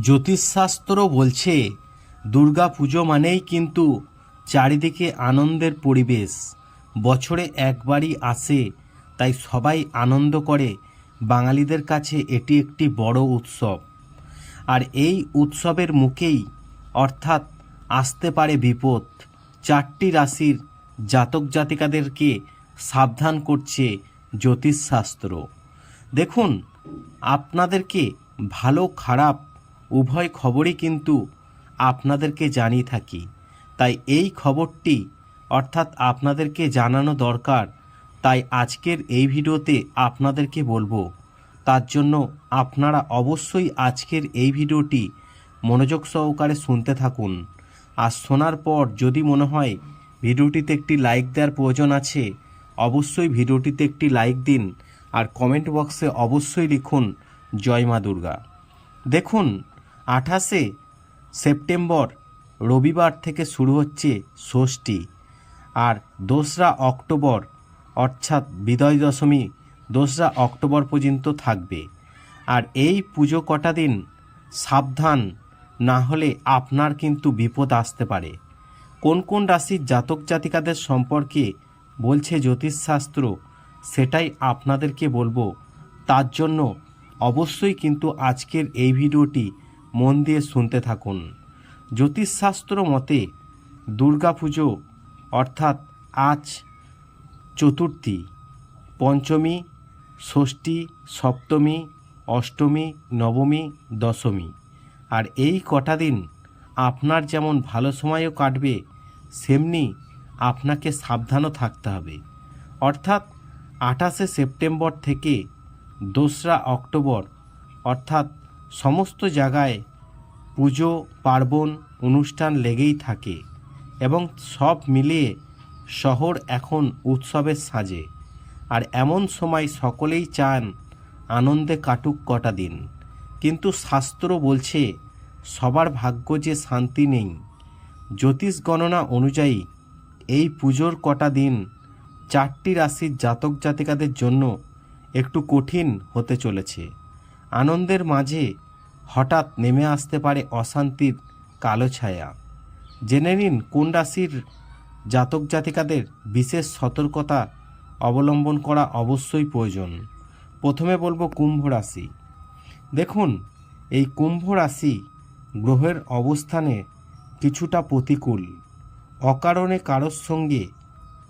জ্যোতিষশাস্ত্র বলছে, দুর্গা পুজো মানেই কিন্তু চারিদিকে আনন্দের পরিবেশ। বছরে একবারই আসে, তাই সবাই আনন্দ করে। বাঙালিদের কাছে এটি একটি বড় উৎসব। আর এই উৎসবের মুখেই অর্থাৎ আসতে পারে বিপদ। চারটি রাশির জাতক জাতিকাদেরকে সাবধান করছে জ্যোতিষশাস্ত্র। দেখুন, আপনাদেরকে ভালো খারাপ উভয় খবরই কিন্তু আপনাদেরকে জানিয়ে থাকি। তাই এই খবরটি অর্থাৎ আপনাদেরকে জানানো দরকার, তাই আজকের এই ভিডিওতে আপনাদেরকে বলব। তার জন্য আপনারা অবশ্যই আজকের এই ভিডিওটি মনোযোগ সহকারে শুনতে থাকুন। আর শোনার পর যদি মনে হয় ভিডিওটিতে একটি লাইক দেওয়ার প্রয়োজন আছে, অবশ্যই ভিডিওটিতে একটি লাইক দিন আর কমেন্ট বক্সে অবশ্যই লিখুন, জয় মা দুর্গা। দেখুন আঠাশে সেপ্টেম্বর রবিবার থেকে শুরু হচ্ছে ষষ্ঠী আর দোসরা অক্টোবর, অর্থাৎ বিদয় দশমী, দোসরা অক্টোবর পর্যন্ত থাকবে। আর এই পুজো কটা দিন? সাবধান, না হলে আপনার কিন্তু বিপদ আসতে পারে। কোন কোন রাশির জাতক জাতিকাদের সম্পর্কে বলছে জ্যোতিষশাস্ত্র, সেটাই আপনাদেরকে বলব। তার জন্য অবশ্যই কিন্তু আজকের এই ভিডিওটি মন দিয়ে শুনতে থাকুন। জ্যোতিষশাস্ত্র মতে দুর্গাপুজো অর্থাৎ আজ চতুর্থী, পঞ্চমী, ষষ্ঠী, সপ্তমী, অষ্টমী, নবমী, দশমী। আর এই কটা দিন আপনার যেমন ভালো সময়ও কাটবে, সেমনি আপনাকে সাবধানও থাকতে হবে। অর্থাৎ আঠাশে সেপ্টেম্বর থেকে দোসরা অক্টোবর, অর্থাৎ সমস্ত জায়গায় পুজো, পার্বণ, অনুষ্ঠান লেগেই থাকে এবং সব মিলিয়ে শহর এখন উৎসবের সাজে। আর এমন সময় সকলেই চান আনন্দে কাটুক কটা দিন। কিন্তু শাস্ত্র বলছে, সবার ভাগ্য যে শান্তি নেই। জ্যোতিষ গণনা অনুযায়ী এই পুজোর কটা দিন চারটি রাশির জাতক জাতিকাদের জন্য একটু কঠিন হতে চলেছে। আনন্দের মাঝে হঠাৎ নেমে আসতে পারে অশান্তির কালো ছায়া। জেনে নিন কোন রাশির জাতক জাতিকাদের বিশেষ সতর্কতা অবলম্বন করা অবশ্যই প্রয়োজন। প্রথমে বলব কুম্ভ রাশি। দেখুন, এই কুম্ভ রাশি গ্রহের অবস্থানে কিছুটা প্রতিকূল। অকারণে কারোর সঙ্গে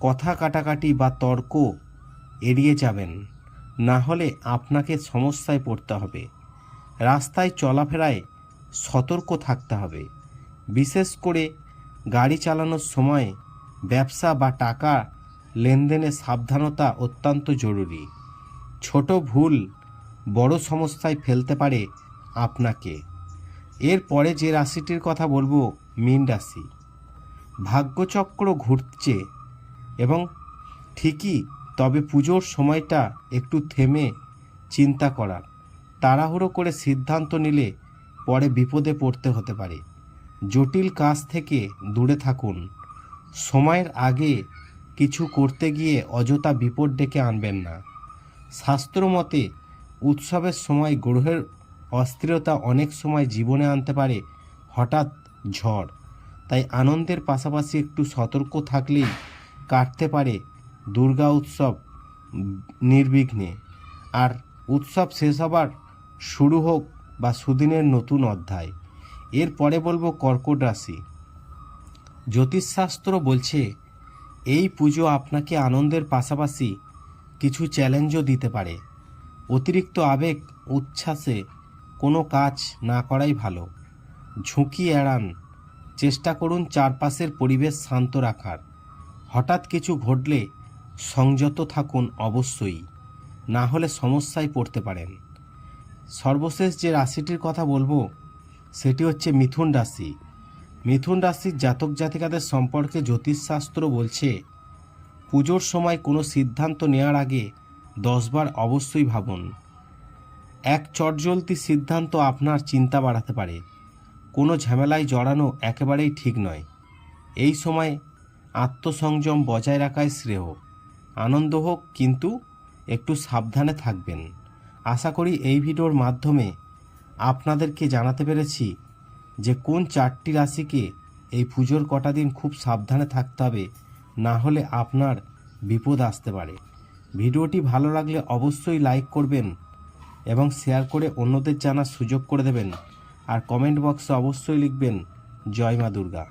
কথা কাটাকাটি বা তর্ক এড়িয়ে যাবেন। না হলে আপনাকে সমস্যায় পড়তে হবে। রাস্তায় চলাফেরায় সতর্ক থাকতে হবে। বিশেষ করে গাড়ি চালানোর সময় ব্যবসা বা টাকা লেনদেনে সাবধানতা অত্যন্ত জরুরি। ছোট ভুল বড় সমস্যায় ফেলতে পারে আপনাকে। এরপরে যে রাশিটির কথা বলব, মীন রাশি। ভাগ্যচক্র ঘুরছে এবং ঠিকই, তবে পুজোর সময়টা একটু থেমে চিন্তা করার। তাড়াহুড়ো করে সিদ্ধান্ত নিলে পরে বিপদে পড়তে হতে পারে। জটিল কাজ থেকে দূরে থাকুন। সময়ের আগে কিছু করতে গিয়ে অযথা বিপদ ডেকে আনবেন না। শাস্ত্র মতে উৎসবের সময় গ্রহের অস্থিরতা অনেক সময় জীবনে আনতে পারে হঠাৎ ঝড়। তাই আনন্দের পাশাপাশি একটু সতর্ক থাকলেই কাটতে পারে দুর্গা উৎসব নির্বিঘ্নে। আর উৎসব শেষ হবার শুরু হোক বা সুদিনের নতুন অধ্যায়। এরপরে বলব কর্কট রাশি। জ্যোতিষশাস্ত্র বলছে, এই পুজো আপনাকে আনন্দের পাশাপাশি কিছু চ্যালেঞ্জও দিতে পারে। অতিরিক্ত আবেগ, উচ্ছ্বাসে কোনো কাজ না করাই ভালো। ঝুঁকি এড়ান। চেষ্টা করুন চারপাশের পরিবেশ শান্ত রাখার। হঠাৎ কিছু ঘটলে সংযত থাকুন অবশ্যই। না হলে সমস্যায় পড়তে পারেন। সর্বশেষ যে রাশিটির কথা বলব, সেটি হচ্ছে মিথুন রাশি। মিথুন রাশির জাতক জাতিকাদের সম্পর্কে জ্যোতিষশাস্ত্র বলছে, পুজোর সময় কোনো সিদ্ধান্ত নেওয়ার আগে দশবার অবশ্যই ভাবুন। এক চটজলতি সিদ্ধান্ত আপনার চিন্তা বাড়াতে পারে। কোনো ঝামেলায় জড়ানো একেবারেই ঠিক নয়। এই সময় আত্মসংযম বজায় রাখাই শ্রেয়। আনন্দ হোক, কিন্তু একটু সাবধানে থাকবেন। আশা করি এই ভিডিওর মাধ্যমে আপনাদেরকে জানাতে পেরেছি যে কোন চারটি রাশিকে এই পুজোর কটা দিন খুব সাবধানে থাকতে হবে, না হলে আপনার বিপদ আসতে পারে। ভিডিওটি ভালো লাগলে অবশ্যই লাইক করবেন এবং শেয়ার করে অন্যদের জানার সুযোগ করে দেবেন। আর কমেন্ট বক্সে অবশ্যই লিখবেন, জয় মা দুর্গা।